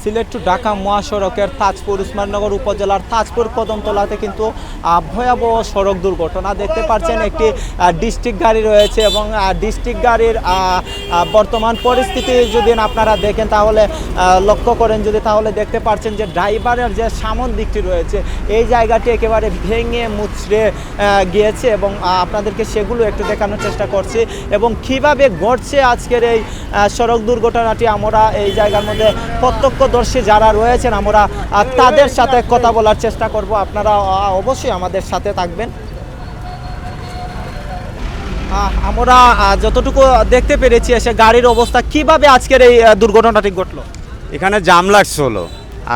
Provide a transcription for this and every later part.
Sylhet two Dhaka মহাসড়কের তাজপুর, উসমাননগর উপজেলার তাজপুর কদমতলাতে কিন্তু ভয়াবহ সড়ক দুর্ঘটনা দেখতে পাচ্ছেন। একটি ডিস্ট্রিক্ট গাড়ি রয়েছে এবং ডিস্ট্রিক্ট গাড়ির বর্তমান পরিস্থিতি যদি আপনারা দেখেন, তাহলে লক্ষ্য করেন যদি, তাহলে দেখতে পাচ্ছেন যে ড্রাইভারের যে সামন দিকটি রয়েছে, এই জায়গাটি একেবারে ভেঙে মুচড়ে গিয়েছে এবং আপনাদেরকে সেগুলো একটু দেখানোর চেষ্টা করছি এবং কীভাবে ঘটছে আজকের এই সড়ক দুর্ঘটনাটি, আমরা এই জায়গার মধ্যে প্রত্যক্ষদর্শী যারা রয়েছেন, আমরা তাদের সাথে কথা বলার চেষ্টা করব। আপনারা অবশ্যই আমাদের সাথে থাকবেন। আমরা যতটুকু দেখতে পেরেছি এসে গাড়ির অবস্থা কীভাবে আজকের এই দুর্ঘটনাটি ঘটলো? এখানে জাম লাগছে হলো।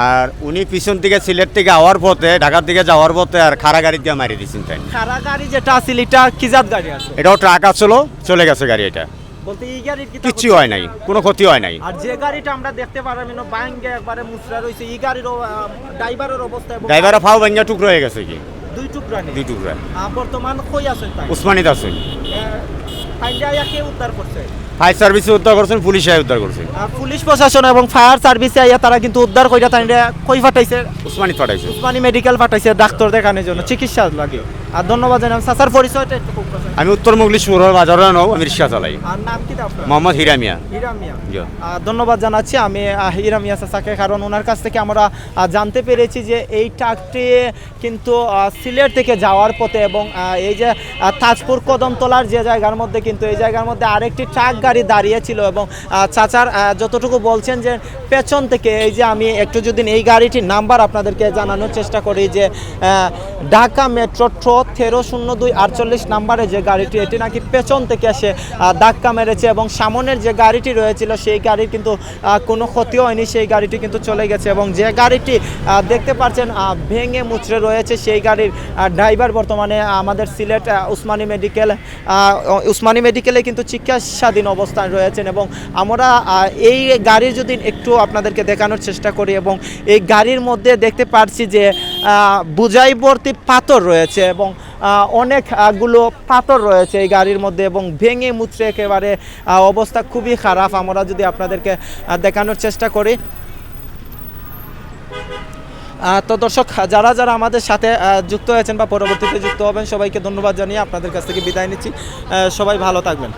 আর উনি পিছন থেকে সিলেট থেকে আওয়ার পথে ঢাকার দিকে যাওয়ার পথে আর খারা গাড়ি দিয়ে মারি দিয়েছেন তাই খারা গাড়ি যেটা আছিল এটা কিজাত গাড়ি আছে? এটাও ট্রাক আসলো চলে গেছে গাড়ি এটা। বলতে এই গাড়ির কি কিচ্ছু হয় নাই কোনো ক্ষতি হয় নাই। আর যে গাড়িটা আমরা দেখতে পারলাম না বাইঙ্গে একবারে মুচড়া রয়েছে এই গাড়ির ড্রাইভারের অবস্থা ড্রাইভারের ফাও ভাঙ্গা টুকরো হয়ে গেছে কি। দুই টুকরা দুই টুকরা। বর্তমান কই আছেন তাই? উসমানিত আছেন ফাইন্ডাইয়া কে উদ্ধার করছে? ফায়ার সার্ভিসে উদ্ধার করছেন পুলিশে উদ্ধার করছে। পুলিশ প্রশাসন এবং ফায়ার সার্ভিসে আইয়া তারা কিন্তু উদ্ধার কইরা তাই কই ফাটাইছে? উসমানী মেডিকেল ফাটাইছে ডাক্তার দেখানোর জন্য চিকিৎসা লাগে। আর ধন্যবাদ জানাম সাসার পরিচয়টা একটু খুব। আমি উত্তর মুগলি সুর বাজারে নও আমি রিক্সা চালাই। আর নাম কি আপনার? মোহাম্মদ হিরামিয়া হিরাম মিয়া। ধন্যবাদ জানাচ্ছি আমি হিরামিয়া হিরাম চাচাকে কারণ ওনার কাছ থেকে আমরা জানতে পেরেছি যে এই ট্রাকটি কিন্তু সিলেট থেকে যাওয়ার পথে এবং এই যে তাজপুর কদমতলার যে জায়গার মধ্যে কিন্তু এই জায়গার মধ্যে আরেকটি ট্রাক গাড়ি দাঁড়িয়েছিল এবং চাচার যতটুকু বলছেন যে পেছন থেকে এই যে আমি একটু যদি এই গাড়িটির নাম্বার আপনাদেরকে জানানোর চেষ্টা করি যে ঢাকা মেট্রো ট্র তেরো শূন্য দুই আটচল্লিশ নাম্বারে যে গাড়িটি, এটি নাকি পেছন থেকে এসে ধাক্কা মেরেছে এবং সামনের যে গাড়িটি রয়েছিল, সেই গাড়ির কিন্তু কোনো ক্ষতি হয়নি, সেই গাড়িটি কিন্তু চলে গেছে এবং যে গাড়িটি দেখতে পাচ্ছেন ভেঙে মুচড়ে রয়েছে, সেই গাড়ির ড্রাইভার বর্তমানে আমাদের সিলেট উসমানী মেডিকেল উসমানী মেডিকেলে কিন্তু চিকিৎসাধীন অবস্থায় রয়েছেন এবং আমরা এই গাড়ির যদি একটু আপনাদেরকে দেখানোর চেষ্টা করি এবং এই গাড়ির মধ্যে দেখতে পাচ্ছি যে বুঝাই ভর্তি পাথর রয়েছে এবং অনেকগুলো পাথর রয়েছে এই গাড়ির মধ্যে এবং ভেঙে মুচড়ে একেবারে অবস্থা খুবই খারাপ। আমরা যদি আপনাদেরকে দেখানোর চেষ্টা করি। তো দর্শক, যারা যারা আমাদের সাথে যুক্ত হয়েছেন বা পরবর্তীতে যুক্ত হবেন, সবাইকে ধন্যবাদ জানিয়ে আপনাদের কাছ থেকে বিদায় নিচ্ছি। সবাই ভালো থাকবেন।